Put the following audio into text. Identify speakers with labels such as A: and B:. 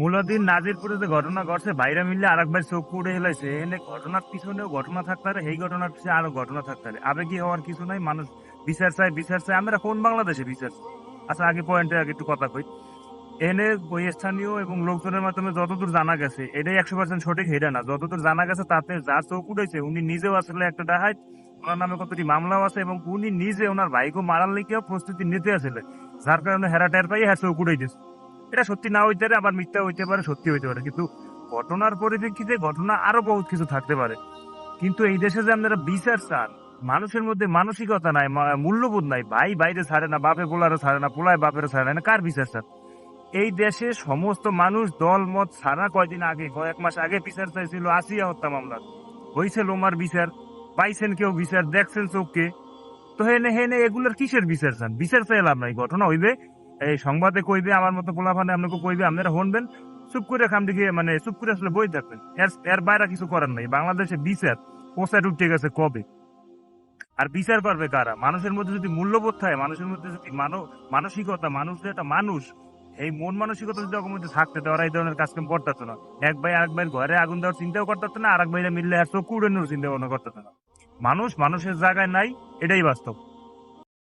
A: মূলদিন নাজিরপুরে যে ঘটনা ঘটছে বাইরে মিললে আর একবার চোখ পুড়ে হেলাইছে। এনে ঘটনার পিছনেও ঘটনা থাকতে পারে এই ঘটনার পিছনে আরও ঘটনা থাকতে পারে। আবেগী হওয়ার কিছু নাই, মানুষ বিচার চাই বিচার চাই আমরা কোন বাংলাদেশে বিচার? আচ্ছা আগে পয়েন্টে আগে একটু কথা কই। এনে ওই স্থানীয় এবং লোকজনের মাধ্যমে যতদূর জানা গেছে, এটাই একশো পার্সেন্ট সঠিক হেডা না। যতদূর জানা গেছে, তাতে যা চোখ উঠেছে, উনি নিজেও আসলে একটা ডাহাই ওনার নামে কতটি মামলাও আছে এবং উনি নিজে ওনার ভাইকে মারার লিখেও প্রস্তুতি নিতে আসলে, যার কারণে হেরা টের পাই হ্যাঁ চোখ উঠেছে এটা সত্যি না হইতে পারে, আবার মিথ্যা হইতে পারে, সত্যি হইতে পারে। কিন্তু ঘটনার পরিপ্রেক্ষিতে ঘটনা আরও বহুত কিছু থাকতে পারে। কিন্তু এই দেশে যে আপনারা বিচার চান, মানুষের মধ্যে মানসিকতা নাই মূল্যবোধ নাই, ভাই বাইরে ছাড়ে না, বাপে পোলারও ছাড়ে না, পোলায় বাপেরও ছাড়ে না, কার বিচার চান? এই দেশে সমস্ত মানুষ দল, মত ছাড়া কয়দিন আগে, কয়েক মাস আগে বিচার চাইছিল আসিয়া হত্যা মামলা। হয়েছে লোমার বিচার, পাইছেন কেউ বিচার, দেখছেন চোখকে। তো হেনে হেনে এগুলোর কিসের বিচার চান? বিচার চাই লাভ নাই, ঘটনা হইবে এই সংবাদে কইবে আমার মতো পোলাফানে আপনাকে কইবে আপনারা শুনবেন, চুপ করে খাম দিকে মানে চুপ করে আসলে বই থাকবেন এর এর বাইরে কিছু করার নাই, বাংলাদেশে বিচার পোস্টার উঠে গেছে কবে? আর বিচার করবে কারা? মানুষের মধ্যে যদি মূল্যবোধ থাকে, মানুষের মধ্যে যদি মানসিকতা, মানুষ যে একটা মানুষ, এই মন মানসিকতা যদি মধ্যে থাকতে ওরা এই ধরনের কাজ কাম করতে না। এক ভাই আরেক ভাইয়ের ঘরে আগুন দেওয়ার চিন্তাও করতে না আর এক ভাইরা মিললে আর চোখ উড়ানোর চিন্তা ভাবনা করতে না। মানুষ মানুষের জায়গায় নাই, এটাই বাস্তব।